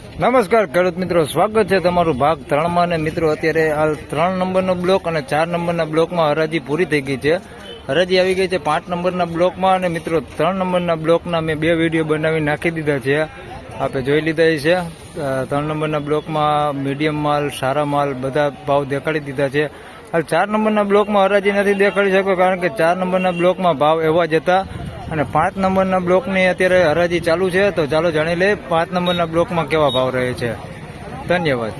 નમસ્કાર, ખેડૂત મિત્રો. સ્વાગત છે તમારું ભાગ ત્રણમાં અને મિત્રો, અત્યારે હાલ ત્રણ નંબરનો બ્લોક અને ચાર નંબરના બ્લોકમાં હરાજી પૂરી થઈ ગઈ છે. હરાજી આવી ગઈ છે પાંચ નંબરના બ્લોકમાં અને મિત્રો, ત્રણ નંબરના બ્લોકના મેં બે વીડિયો બનાવી નાખી દીધા છે. આપે જોઈ લીધા છે. ત્રણ નંબરના બ્લોકમાં મીડિયમ માલ, સારા માલ, બધા ભાવ દેખાડી દીધા છે. હાલ ચાર નંબરના બ્લોકમાં હરાજી નથી દેખાડી શક્યો, કારણ કે ચાર નંબરના બ્લોકમાં ભાવ એવા જ હતા. અને પાંચ નંબરના બ્લોકની અત્યારે હરાજી ચાલુ છે, તો ચાલો જાણી લે પાંચ નંબરના બ્લોકમાં કેવા ભાવ રહે છે. ધન્યવાદ.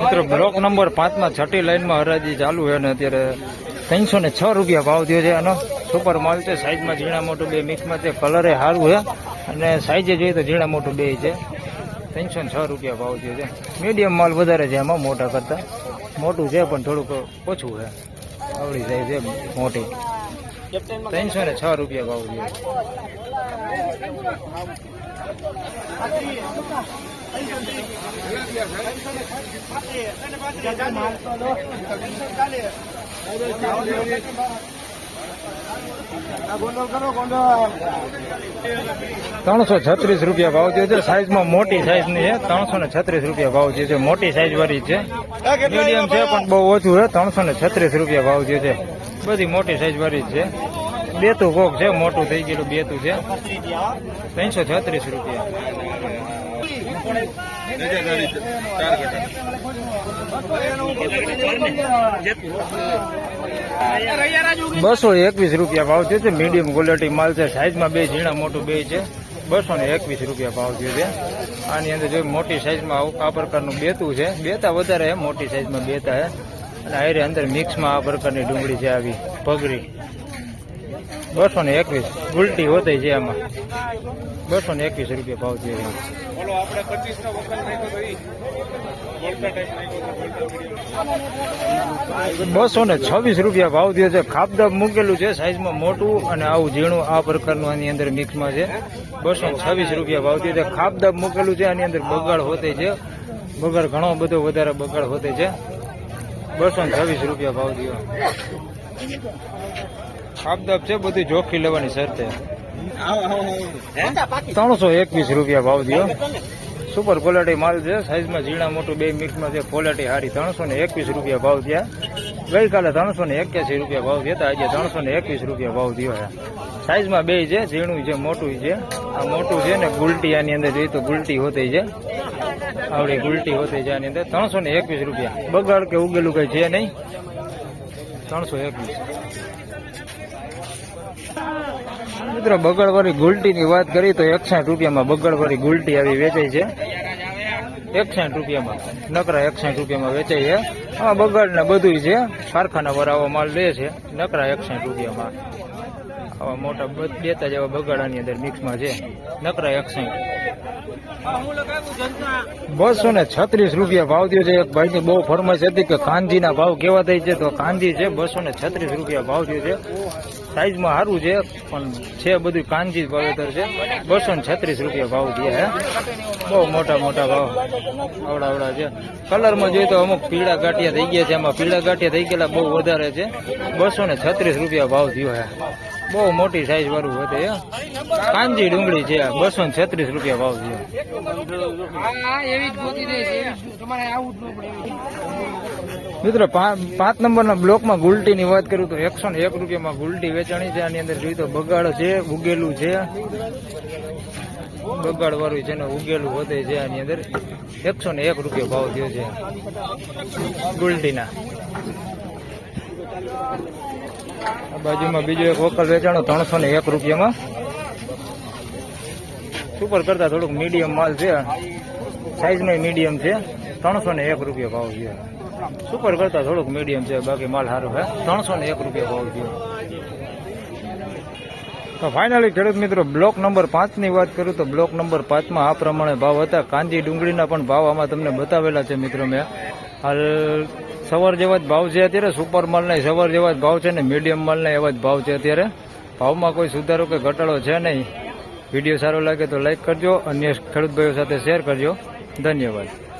મિત્રો, બ્લોક નંબર પાંચમાં છઠ્ઠી લાઈનમાં હરાજી ચાલુ છે અને અત્યારે ત્રણસો ને છ રૂપિયા ભાવ થયો છે એનો સુપર માલ છે, સાઈઝમાં ઝીણા મોટું બે, મિક્સમાં છે, કલરે સારું છે. અને સાઈઝે જોઈએ તો ઝીણા મોટું બે છે. ત્રણસો છ રૂપિયા ભાવ થયો છે. મીડિયમ માલ વધારે છે એમાં, મોટા કરતાં. મોટું છે, પણ થોડુંક ઓછું છે. આવડી જાય છે મોટી. ત્રણસો ને છ રૂપિયા ભાવ થયો. ત્રણસો છત્રીસ રૂપિયા ભાવ થયો છે સાઈઝમાં મોટી સાઈઝની છે ત્રણસો ને છત્રીસ રૂપિયા ભાવ થયો છે મોટી સાઈઝ વાળી છે. મીડિયમ છે પણ બહુ ઓછું છે. ત્રણસો ને છત્રીસ રૂપિયા ભાવ થયો છે બધી મોટી સાઈઝ વાળી છે. બેતું કોક છે મોટું થઈ ગયેલું બેતું છે. ત્રણસો છત્રીસ રૂપિયા. બસો એકવીસ રૂપિયા ભાવ થયો છે. મીડિયમ ક્વોલિટી માલ છે. સાઈઝમાં બે ઝીણા, મોટું બે છે. બસો ને એકવીસ રૂપિયા ભાવ થયો છે. આની અંદર જો મોટી સાઈઝમાં આવું આ પ્રકારનું બેતું છે. બેતા વધારે મોટી સાઈઝમાં બેતા છે અને આયરે અંદર મિક્સમાં આ પ્રકારની ડુંગળી છે આવી પગરી બસો ને એકવીસ. ઉલટી હોતી છે આમાં. બસો ને એકવીસ રૂપિયા ભાવ છે બસો ને છવ્વીસ રૂપિયા ભાવ થયો છે. ખાપદાબ મૂકેલું છે સાઈઝમાં મોટું અને આવું ઝીણું આ પ્રકારનું આની અંદર મિક્સમાં છે. બસો ને છવ્વીસ રૂપિયા ભાવ થયો છે. ખાપદાબ મૂકેલું છે આની અંદર બગાડ હોતે છે. બગાડ ઘણો બધો વધારે બગાડ હોતે છે. બસો ને છવ્વીસ રૂપિયા ભાવ થયો. ખાપદાબ છે બધી જોખી લેવાની શરતે ત્રણસો એકવીસ રૂપિયા ભાવ દો સુપર ક્વોલિટી માલ છે સાઈઝમાં ઝીણા મોટું બે મિક્સમાં છે ક્વોલિટી સારી ત્રણસો ને એકવીસ રૂપિયા ભાવ થયા. ગઈકાલે ત્રણસો ને એક્યાસી રૂપિયા ભાવ થયા આજે ત્રણસો ને એકવીસ રૂપિયા ભાવ થયો છે. સાઈઝમાં બે છે ઝીણું છે મોટું છે. આ મોટું છે ને ગુલટી આની અંદર જોઈએ તો ગુલટી હોતી છે. આવડી ગુલટી હોતી છે આની અંદર. ત્રણસો ને એકવીસ રૂપિયા. બગાડ કે ઉગેલું કઈ છે નહીં. ત્રણસો એકવીસ. મિત્રો, બગડવાળી ગુલટીની વાત કરી તો એકસાઠ રૂપિયામાં બગડવાળી ગુલટી આવી વેચાય છે. એકસાઠ રૂપિયામાં, નકરા એકસાઠ રૂપિયામાં વેચાય છે. આમાં બગડ ને બધું છે. કારખાના પર માલ લે છે, નકરા એકસાઠ રૂપિયામાં. આવા મોટા બેતા જેવા બગાડાની અંદર મિક્સમાં છે. નકરા એકસાઠ બસો ને છત્રીસ રૂપિયા ભાવ થયો છે. એક ભાઈની બહુ ફરમાઈશ હતી કે કાંજીના ભાવ કેવા થાય છે તો કાંજી છે, બસો ને છત્રીસ રૂપિયા ભાવ થયો છે. સાઈઝમાં સારું છે, પણ છે બધું કાંજી વાવેતર છે. બસો ને છત્રીસ રૂપિયા ભાવ થયા હે. બહુ મોટા મોટા ભાવ. આવડા આવડા છે. કલરમાં જોઈએ તો અમુક પીળા ગાંઠિયા થઈ ગયા છે. એમાં પીળા ગાંઠિયા થઈ ગયેલા બહુ વધારે છે. બસો ને છત્રીસ રૂપિયા ભાવ થયો હે. બહુ મોટી સાઈઝ વાળું હતું, હે. કાંજી ડુંગળી છે, બસો ને છત્રીસ રૂપિયા ભાવ છે. મિત્રો પાંચ નંબરના બ્લોકમાં ગુલટીની વાત કરું તો એકસો ને એક રૂપિયામાં ગુલટી વેચાણી છે, આની અંદર જોઈએ તો બગાડ છે, ઉગેલું છે. બગાડ વાળું છે ને ઉગેલું વધે છે, આની અંદર એકસો ને એક રૂપિયા ભાવ થયો છે ગુલટીના. આ બાજુમાં બીજો એક વોકલ વેચાણો ત્રણસો ને એક રૂપિયામાં. સુપર કરતા થોડુંક મીડિયમ માલ છે. સાઈઝમાં મીડિયમ છે. ત્રણસો ને એક રૂપિયા ભાવ છે. સુપર કરતા થોડુંક મીડિયમ છે. બાકી માલ સારો છે. ત્રણસો ને એક રૂપિયા ભાવ છે. તો ફાઇનલી ખેડૂત મિત્રો બ્લોક નંબર પાંચની વાત કરું તો બ્લોક નંબર પાંચમાં આ પ્રમાણે ભાવ હતા. કાંજી ડુંગળીના પણ ભાવ આમાં તમને બતાવેલા છે મિત્રો મેં. હાલ સવાર જેવા જ ભાવ છે અત્યારે, સુપર માલના સવાર જેવા જ ભાવ છે ને મીડિયમ માલના એવા જ ભાવ છે અત્યારે. ભાવમાં કોઈ સુધારો કે ઘટાડો છે નહીં. વીડિયો સારો લાગે તો લાઈક કરજો, અન્ય ખેડૂત ભાઈઓ સાથે શેર કરજો. ધન્યવાદ.